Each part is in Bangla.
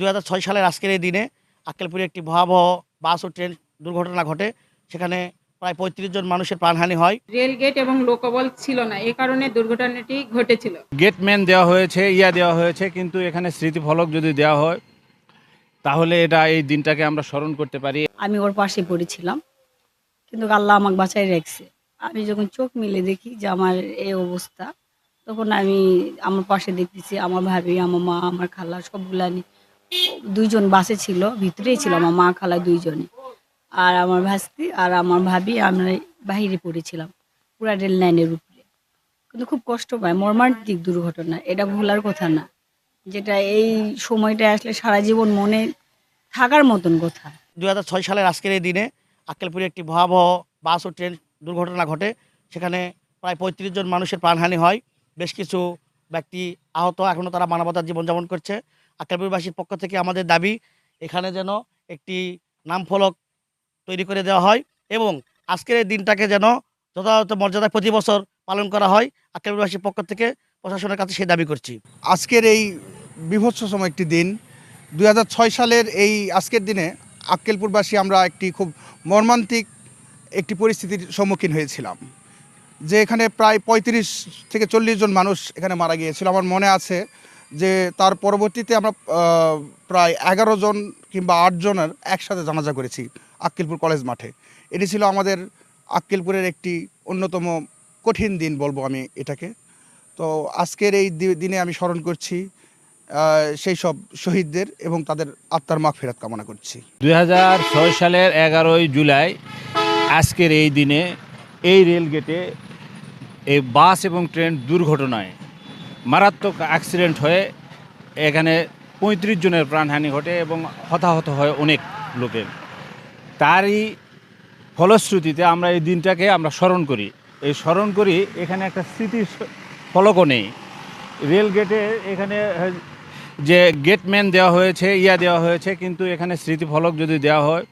দুই হাজার ছয় সালের আজকের এই দিনে আক্কেলপুরে একটি ভয়াবহ বাস ও ট্রেন দুর্ঘটনা ঘটে। সেখানে প্রায় পঁয়ত্রিশ জন মানুষের প্রাণহানি হয়। রেল গেট এবং লোকবল ছিল না এ কারণে দুর্ঘটনাটি ঘটেছিল। গেটম্যান দেওয়া হয়েছে ইয়া দেওয়া হয়েছে কিন্তু এখানে স্মৃতিফলক যদি দেওয়া হয় তাহলে এটা এই দিনটাকে আমরা স্মরণ করতে পারি। আমি ওর পাশে পড়েছিলাম কিন্তু আল্লাহ আমাকে বাঁচাই রাখছে। আমি যখন চোখ মিলে দেখি যে আমার এই অবস্থা তখন আমি আমার পাশে দেখতেছি আমার ভাবি আমার মা আমার খালা সবগুলা নি দুইজন বাসে ছিল, ভিতরেই ছিল আমার মা খালা দুইজনে। আর আমার ভাস্তি আর আমার ভাবি, আমরা বাহিরে পড়েছিলাম, পুরা রেল লাইনের উপরে। কিন্তু খুব কষ্ট পায়, মর্মান্তিক দুর্ঘটনা, এটা ভোলার কথা না। যেটা এই সময়টা আসলে সারা জীবন মনে থাকার মতন কথা। দু হাজার ছয় সালের আজকের এই দিনে আক্কেলপুরে একটি ভয়াবহ বাস ও ট্রেন দুর্ঘটনা ঘটে। সেখানে প্রায় পঁয়ত্রিশ জন মানুষের প্রাণহানি হয়। বেশ কিছু ব্যক্তি আহত এখনও তারা মানবতার জীবনযাপন করছে। আক্কেলপুরবাসীর পক্ষ থেকে আমাদের দাবি, এখানে যেন একটি নামফলক তৈরি করে দেওয়া হয় এবং আজকের এই দিনটাকে যেন যথাযথ মর্যাদায় প্রতি বছর পালন করা হয় আক্কেলপুরবাসীর পক্ষ থেকে প্রশাসনের কাছে সেই দাবি করছি। আজকের এই বিভৎসতম একটি দিন। দু হাজার ছয় সালের এই আজকের দিনে আক্কেলপুরবাসী আমরা একটি খুব মর্মান্তিক একটি পরিস্থিতির সম্মুখীন হয়েছিলাম, যে এখানে প্রায় পঁয়ত্রিশ থেকে চল্লিশ জন মানুষ এখানে মারা গিয়েছিল। আমার মনে আছে যে তার পরবর্তীতে আমরা প্রায় এগারো জন কিংবা আট জনের একসাথে জানাজা করেছি আক্কেলপুর কলেজ মাঠে। এটি ছিল আমাদের আক্কেলপুরের একটি অন্যতম কঠিন দিন বলব আমি এটাকে। তো আজকের এই দিনে আমি স্মরণ করছি সেই সব শহীদদের এবং তাদের আত্মার মাগ ফেরত কামনা করছি। দু হাজার ছয় সালের এগারোই জুলাই আজকের এই দিনে এই রেল গেটে এই বাস এবং ট্রেন দুর্ঘটনায় মারাত্মক অ্যাক্সিডেন্ট হয়ে এখানে পঁয়ত্রিশ জনের প্রাণহানি ঘটে এবং হতাহত হয় অনেক লোকের তারই ফলশ্রুতিতে আমরা এই দিনটাকে আমরা স্মরণ করি। এই স্মরণ করি, এখানে একটা স্মৃতি ফলকও নেই। রেল গেটে এখানে যে গেটম্যান দেওয়া হয়েছে, ইয়া দেওয়া হয়েছে, কিন্তু এখানে স্মৃতিফলক যদি দেওয়া হয়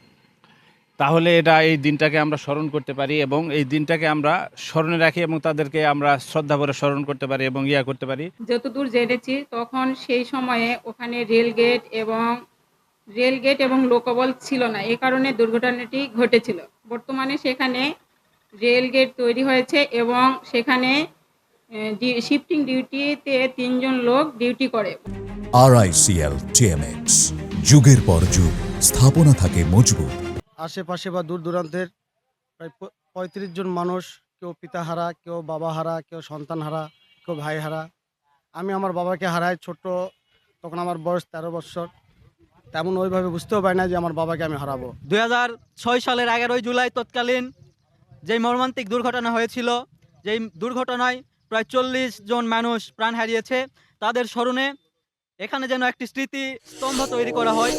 তাহলে এটা এই দিনটাকে আমরা স্মরণ করতে পারি এবং এই দিনটাকে আমরা স্মরণে রাখি এবং তাদেরকে আমরা শ্রদ্ধা করে স্মরণ করতে পারি এবং ইয়া করতে পারি। যতদূর জেনেছি তখন সেই সময়ে ওখানে রেল গেট এবং রেল গেট এবং লোকবল ছিল না। এ কারণে দুর্ঘটনাটি ঘটেছিল। বর্তমানে সেখানে রেল গেট তৈরি হয়েছে এবং সেখানে শিফটিং ডিউটিতে তিনজন লোক ডিউটি করে। আরআইসিএল টিএমএক্স যুগের পর যুগ স্থাপনা থাকে মজবুত। আশেপাশে বা দূর দূরান্তের প্রায় পঁয়ত্রিশ জন মানুষ, কেউ পিতা হারা কেউ বাবা হারা কেউ সন্তান হারা কেউ ভাই হারা আমি আমার বাবাকে হারাই ছোট, তখন আমার বয়স তেরো বছর। তেমন ওইভাবে বুঝতেও পারি না যে আমার বাবাকে আমি হারাবো। দুই সালের এগারোই জুলাই তৎকালীন যেই মর্মান্তিক দুর্ঘটনা হয়েছিল, যেই দুর্ঘটনায় প্রায় চল্লিশ জন মানুষ প্রাণ হারিয়েছে, তাদের স্মরণে এখানে যেন একটি স্মৃতি স্তম্ভ তৈরি করা হয়।